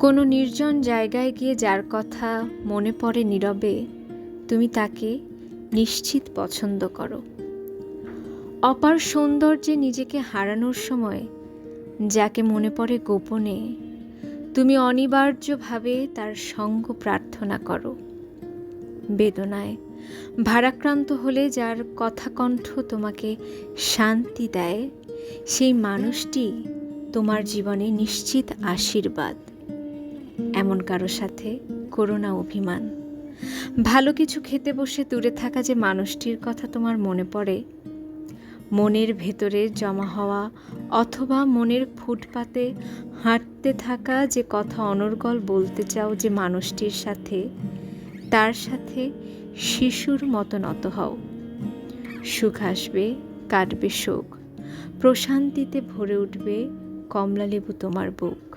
কোনো নির্জন জায়গায় গিয়ে যার কথা মনে পড়ে নীরবে, তুমি তাকে নিশ্চিত পছন্দ করো। অপার সৌন্দর্যে নিজেকে হারানোর সময় যাকে মনে পড়ে গোপনে, তুমি অনিবার্যভাবে তার সঙ্গ প্রার্থনা করো। বেদনায় ভারাক্রান্ত হলে যার কথাকণ্ঠ তোমাকে শান্তি দেয়, সেই মানুষটি তোমার জীবনে নিশ্চিত আশীর্বাদ। এমন কারও সাথে করো না অভিমান। ভালো কিছু খেতে বসে দূরে থাকা যে মানুষটির কথা তোমার মনে পড়ে, মনের ভেতরে জমা হওয়া অথবা মনের ফুটপাতে হাঁটতে থাকা যে কথা অনর্গল বলতে চাও যে মানুষটির সাথে, তার সাথে শিশুর মতো নত হও। সুখ আসবে, কাটবে শোক, প্রশান্তিতে ভরে উঠবে কমলালেবু তোমার বুক।